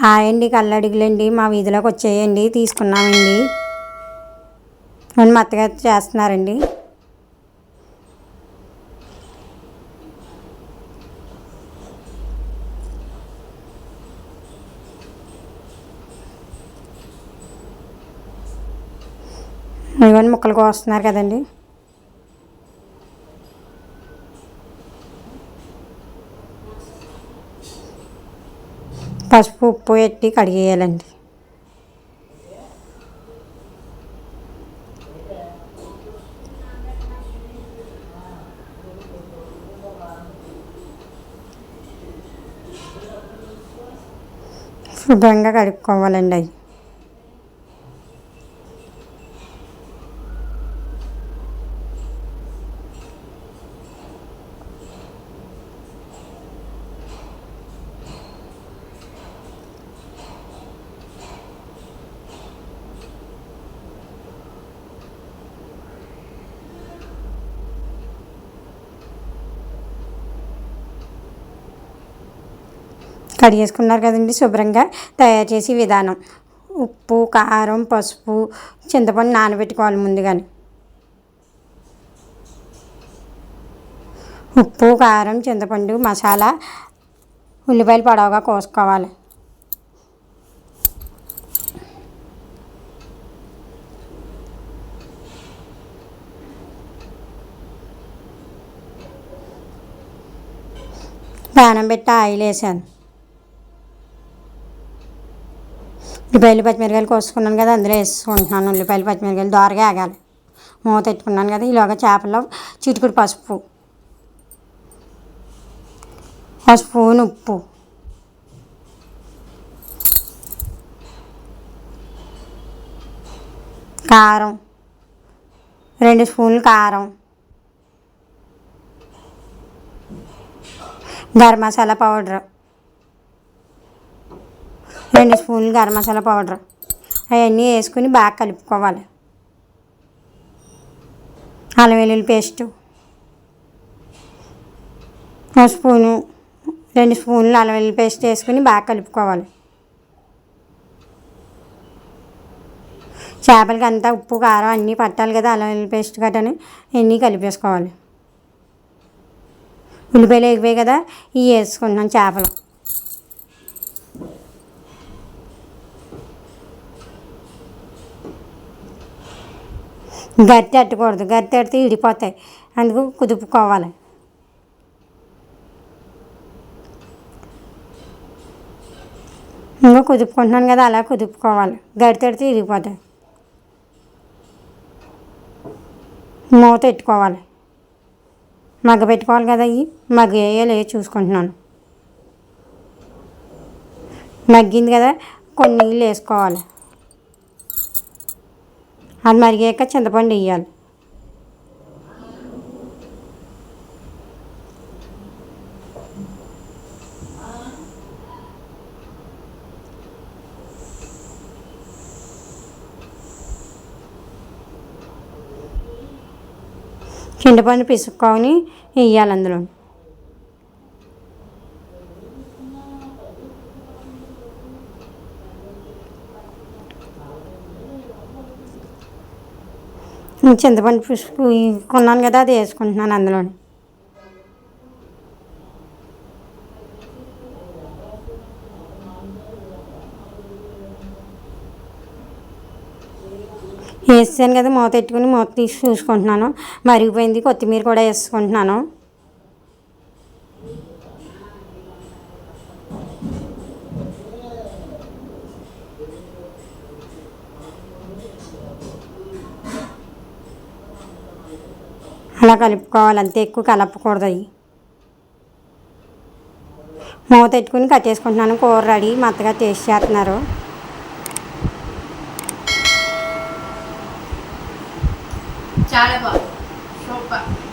Hi అండి కల్లడిగులండి మా వీధిలోకి వచ్చేయండి తీసుకున్నామండి. నన్ను మా అత్తగారు చేస్తున్నారండి. ఇవన్నీ ముక్కలు కోస్తున్నారు కదండి. పసుపు ఉప్పు పెట్టి కడిగేయాలండి శుభ్రంగా కడుక్కోవాలండి అవి. కడిగేసుకున్నారు కదండి శుభ్రంగా తయారు చేసే విధానం. ఉప్పు కారం పసుపు చింతపండు నానబెట్టుకోవాలి ముందుగానే. ఉప్పు కారం చింతపండు మసాలా ఉల్లిపాయలు పొడవుగా కోసుకోవాలి. పానం పెట్టి ఆయిల్ వేసాను ఉల్లిపాయలు పచ్చిమిరకాయలు కోసుకున్నాను కదా అందులో వేసుకుంటున్నాను. ఉల్లిపాయలు పచ్చిమిరకాయలు దోరగా ఆగాలి. మూత పెట్టుకున్నాను కదా ఈలోగా చేపల్లో చిటికుడు పసుపు. పసుపు ఉప్పు కారం. రెండు స్పూన్లు కారం. గరం మసాలా పౌడర్. రెండు స్పూన్లు గరం మసాలా పౌడర్. అవన్నీ వేసుకుని బాగా కలుపుకోవాలి. అల్లం వెల్లుల్లి పేస్టు. ఒక స్పూను రెండు స్పూన్లు అల్లం వెల్లుల్లి పేస్ట్ వేసుకుని బాగా కలుపుకోవాలి. చేపలకి అంతా ఉప్పు కారం అన్నీ పట్టాలి కదా అల్లం వెల్లుల్లి పేస్ట్ గట్టని. అన్నీ కలిపేసుకోవాలి. ఉల్లిపాయలు ఎగిపోయాయి కదా ఇవి వేసుకుంటున్నాం చేపలు. గట్టి అట్టకూడదు. గట్టి అడితే ఇడిపోతాయి. అందుకు కుదుపుకోవాలి. ఇంకా కుదుపుకుంటున్నాను కదా అలా కుదుపుకోవాలి. గట్టి తడితే ఇరిగిపోతాయి మూత పెట్టుకోవాలి. మగ్గ పెట్టుకోవాలి కదా అవి మగ్గ వేయాలి చూసుకుంటున్నాను. మగ్గింది కదా కొన్ని నీళ్ళు వేసుకోవాలి. అది మరిగాక చింతపండు వేయాలి. చింతపండు పిసుక్కొని వేయాలి అందులో చింతపండు పిసుకు కొన్నాను కదా అది వేసుకుంటున్నాను అందులో వేసాను కదా మూత పెట్టుకుని మూత తీసి చూసుకుంటున్నాను. మరిగిపోయింది కొత్తిమీర కూడా వేసుకుంటున్నాను. అలా కలుపుకోవాలి అంతే ఎక్కువ కలపకూడదు అవి మూత పెట్టుకుని కట్టేసుకుంటున్నాను. కూర రెడీ. మత్తగా టేస్ట్ చేస్తున్నారు. చాలా బాగుంది.